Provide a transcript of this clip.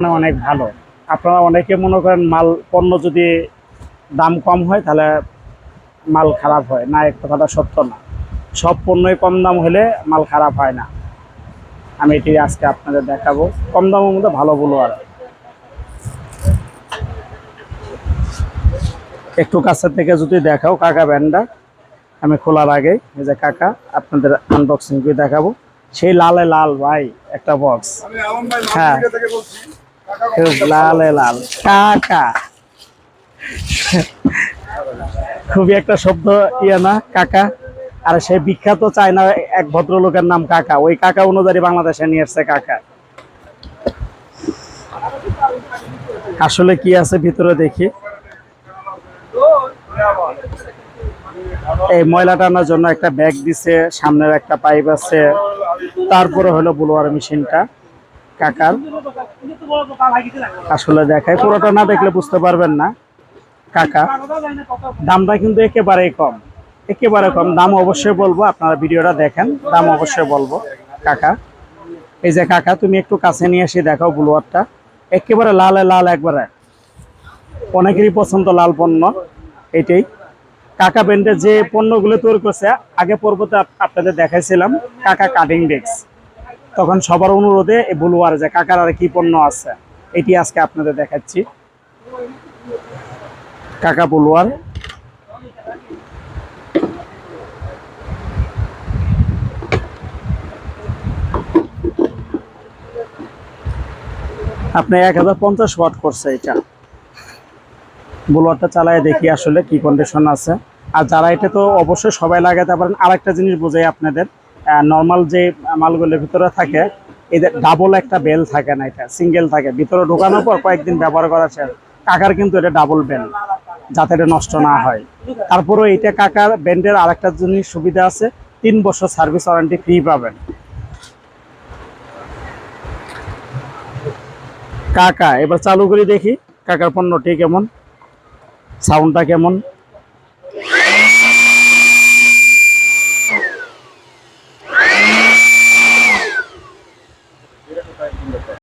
অনেক ভালো। আপনারা অনেকে মনে করেন মাল পণ্য যদি দাম কম হয় তাহলে মাল খারাপ হয়। না এক কথাটা সত্য না। সব পণ্যই কম দাম হলে মাল খারাপ হয় না। আমি এটি আজকে আপনাদের দেখাবো। কম দামের মধ্যে ভালো বলো আর। একটু কাছের থেকে যদি দেখাও কাকা ব্যান্ডটা আমি খোলার আগে এই যে কাকা আপনাদের আনবক্সিং করে দেখাবো। সেই লালে লাল ভাই একটা বক্স হ্যাঁ। খুব লালে লাল। কাকা। খুবই একটা শব্দ ইয়ে না কাকা। আর সেই বিখ্যাত চায়না এক ভদ্রলোকের নাম কাকা। ওই কাকা অনুযায়ী বাংলাদেশে নিয়ে এসছে কাকা। আসলে কি আছে ভিতরে দেখি। এই ময়লা টানার জন্য একটা ব্যাগ দিছে সামনের একটা পাইপ আছে। তারপরে হলো বুলোয়ার মেশিনটা। কাকার। আসলে দেখায়। পুরোটা না দেখলে বুঝতে পারবেন না। কাকা, দামটা কিন্তু একেবারেই কম। একেবারে কম। দাম অবশ্যই বলব, আপনারা ভিডিওটা দেখেন। দাম অবশ্যই বলব। কাকা, এই যে কাকা, তুমি একটু কাছে নিয়ে এসে দেখাও বুলোয়ারটা একেবারে লালে লাল একবারে। অনেকেরই পছন্দ লাল পণ্য, এটাই। কাকা ব্র্যান্ডের যে পণ্যগুলো তৈরি করছে, আগে পর্বতে আপ- আপনাদের দেখাইছিলাম। কাকা কাটিং ডেস্ক তখন সবার অনুরোধে এই বলুয়ার যে কাকার আর কি পণ্য আছে, এটি আজকে আপনাদের দেখাচ্ছি। কাকা বলুয়ার। আপনি এক হাজার পঞ্চাশ ওয়াট করছে এটা। বুলোয়ারটা চালায় দেখি আসলে কি কন্ডিশন আছে। আর যারা এটা তো অবশ্যই সবাই লাগাতে পারেন, আরেকটা জিনিস বোঝাই আপনাদের। নর্মাল যে মালগুলোর ভিতরে থাকে এদের ডাবল একটা বেল থাকে না এটা সিঙ্গেল থাকে। ভিতরে ঢোকানোর পর কয়েকদিন ব্যবহার করা শেষ কাকার কিন্তু এটা ডাবল বেল যাতে এটা নষ্ট না হয়। তারপরে এটা কাকার ব্যান্ডের আরেকটা জিনিস সুবিধা আছে, তিন বছর সার্ভিস ওয়ারেন্টি ফ্রি পাবেন। কাকা, এবার চালু করে দেখি, কাকার পণ্যটি কেমন সাউন্ডটা কেমন।